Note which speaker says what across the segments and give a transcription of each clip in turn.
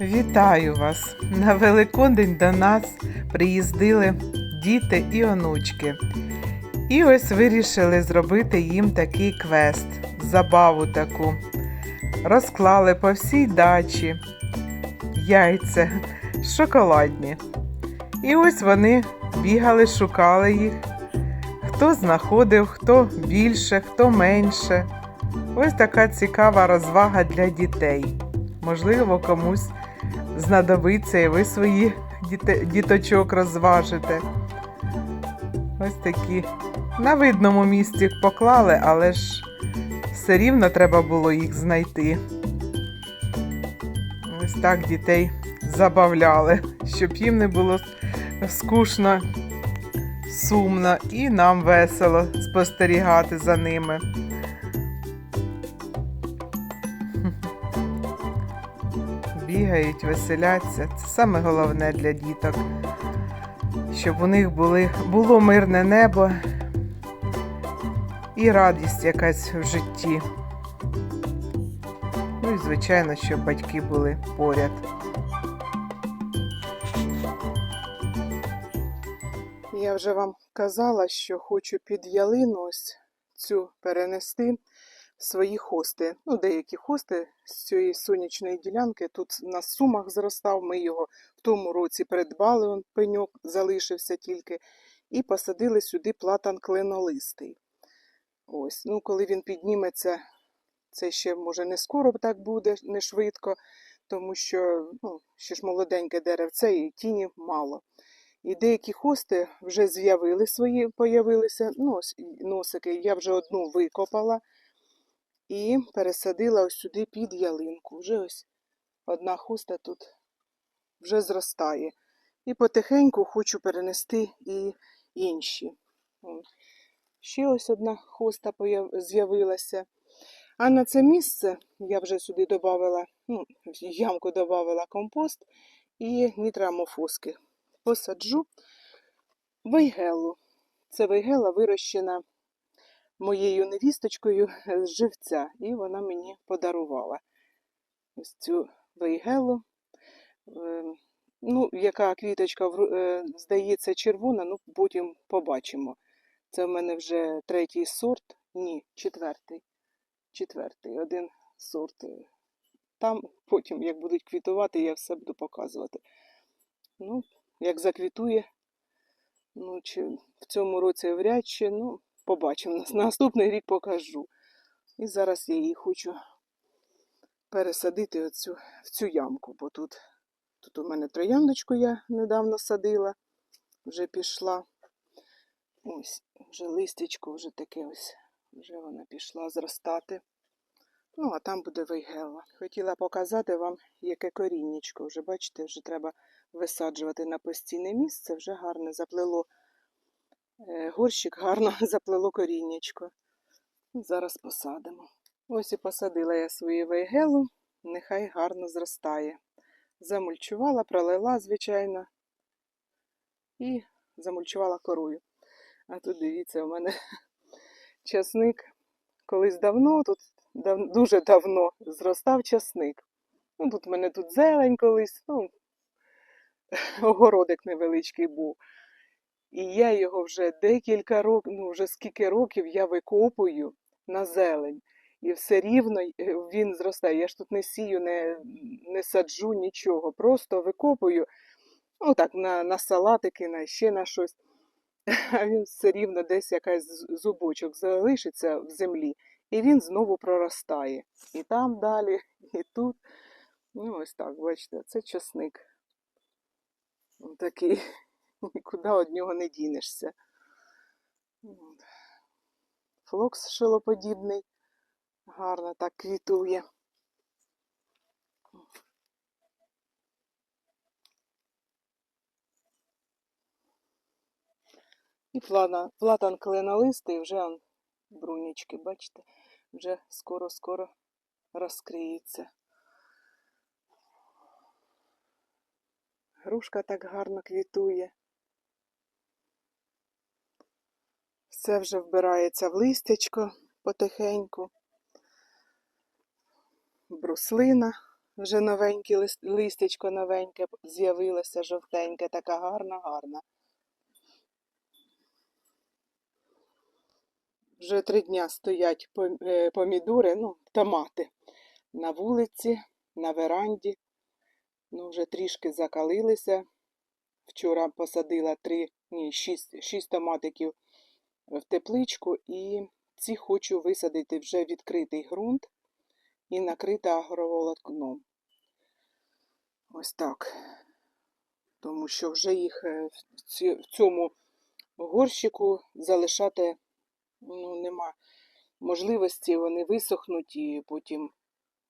Speaker 1: Вітаю вас! На Великодень до нас приїздили діти і онучки. І ось вирішили зробити їм такий квест, забаву таку. Розклали по всій дачі яйця шоколадні. І ось вони бігали, шукали їх. Хто знаходив, хто більше, хто менше. Ось така цікава розвага для дітей. Можливо, комусь знадобиться і ви свої діточок розважите. Ось такі. На видному місці поклали, але ж все рівно треба було їх знайти. Ось так дітей забавляли, щоб їм не було скучно, сумно і нам весело спостерігати за ними. Бігають, веселяться. Це саме головне для діток. Щоб у них були, було мирне небо і радість якась в житті. Ну і звичайно, щоб батьки були поряд. Я вже вам казала, що хочу під ялину ось цю перенести свої хости. Ну, деякі хости з цієї сонячної ділянки тут на сумах зростав. Ми його в тому році придбали, он пеньок залишився тільки, і посадили сюди платан кленолистий. Ось, ну, коли він підніметься, це ще може не скоро так буде, не швидко, тому що ну, ще ж молоденьке деревце і тіні мало. І деякі хости вже з'явили свої, появилися ну, носики. Я вже одну викопала і пересадила ось сюди під ялинку. Вже ось одна хоста тут вже зростає. І потихеньку хочу перенести і інші. Ще ось одна хоста з'явилася. А на це місце я вже сюди додавала, ну, ямку додавала компост і нітрамофоски. Посаджу вейгелу. Це вейгела вирощена моєю невісточкою з живця, і вона мені подарувала ось цю вейгелу. Е, Ну, яка квіточка е, здається червона, ну потім побачимо. Це в мене вже третій сорт, ні, четвертий. Четвертий, один сорт. е, Там потім, як будуть квітувати, я все буду показувати. Ну, як заквітує, ну, чи в цьому році вряд чи, ну, побачимо. На наступний рік покажу. І зараз я її хочу пересадити оцю, в цю ямку, бо тут, тут у мене трояндочку я недавно садила, вже пішла. Ось, вже листячко, вже таке ось, вже вона пішла зростати. Ну, а там буде вейгела. Хотіла показати вам, яке коріннячко. Вже бачите, вже треба висаджувати на постійне місце, вже гарне заплело горщик, гарно заплело коріннячко. Зараз посадимо. Ось і посадила я свою вейгелу, нехай гарно зростає. Замульчувала, пролила, звичайно, і замульчувала корою. А тут дивіться, у мене часник колись давно, тут дав, дуже давно зростав часник. Ну, тут в мене тут зелень колись, ну, огородик невеличкий був. І я його вже декілька років, ну вже скільки років я викопую на зелень. І все рівно е, він зростає. Я ж тут не сію, не, не саджу нічого. Просто викопую, ну так, на, на салатики, на ще на щось. А він все рівно десь якась зубочок залишиться в землі, і він знову проростає. І там далі, і тут. Ну, ось так, бачите, це часник. Такий, нікуди від нього не дінешся. Флокс шилоподібний, гарно так квітує. І плана, платан кленолистий вже он, брунічки, бачите, вже скоро-скоро розкриється. Грушка так гарно квітує. Все вже вбирається в листячко потихеньку. Бруслина Вже новеньке лис- листячко новеньке з'явилося, жовтеньке, така гарна, гарна. Вже три дня стоять е, помідори, ну, томати на вулиці, на веранді. Ну, вже трішки закалилися. Вчора посадила три, ні, шість, шість томатиків в тепличку, і ці хочу висадити вже відкритий ґрунт і накрити агроволокном. Ось так. Тому що вже їх е, в цьому горщику залишати ну, нема можливості, вони висохнуть і потім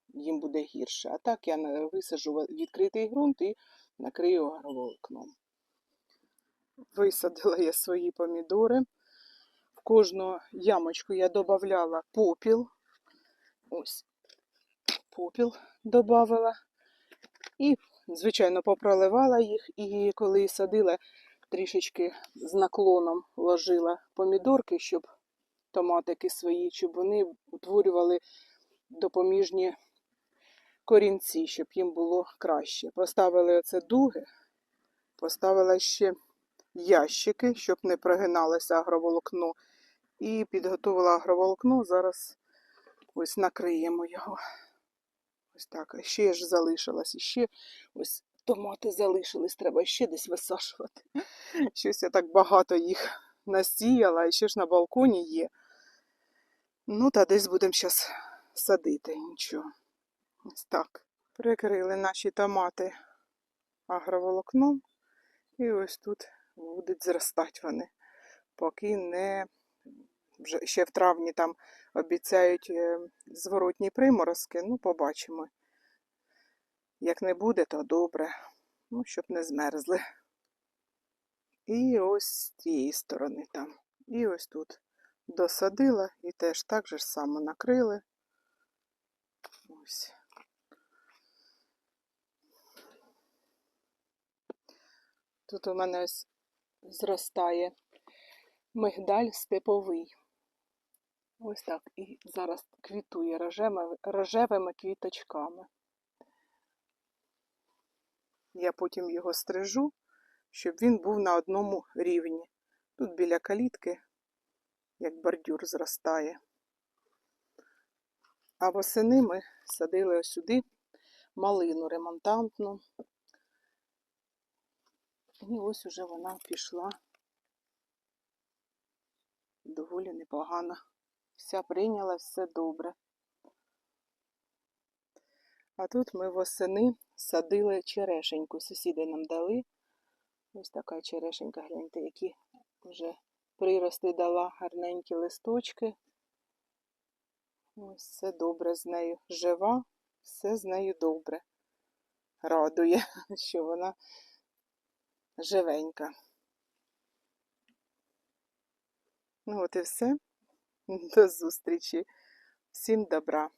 Speaker 1: їм буде гірше. А так я на- висаджу відкритий ґрунт і накрию агроволокном. Висадила я свої помідори. В кожну ямочку я додавала попіл. Ось попіл додавала. І, звичайно, попроливала їх. І коли садила, трішечки з наклоном ложила помідорки, щоб томатики свої, щоб вони утворювали допоміжні корінці, щоб їм було краще. Поставили оце дуги, поставила ще ящики, щоб не прогиналося агроволокно. І підготувала агроволокно. Зараз ось накриємо його. Ось так. Ще ж залишилось. Ще ось томати залишились. Треба ще десь висаджувати. Щось я так багато їх насіяла, і ще ж на балконі є. Ну, та десь будемо зараз садити. Нічого. Ось так. Прикрили наші томати агроволокном. І ось тут будуть зростати вони, поки не вже ще в травні там обіцяють е, зворотні приморозки. Ну, побачимо. Як не буде, то добре. Ну, щоб не змерзли. І ось з тієї сторони там. І ось тут досадила і теж так же само накрили. Ось. Тут у мене ось зростає мигдаль степовий. Ось так. І зараз квітує рожевими, квіточками. Я потім його стрижу, щоб він був на одному рівні. Тут біля калітки, як бордюр зростає. А восени ми садили ось сюди малину ремонтантну. І ось уже вона пішла доволі непогано. Вся прийняла, все добре. А тут ми восени садили черешеньку. Сусіди нам дали. Ось така черешенька, гляньте, які вже прирости дала гарненькі листочки. Ось все добре з нею. Жива, все з нею добре. Радує, що вона живенька. Ну от і все. До зустрічі. Всім добра.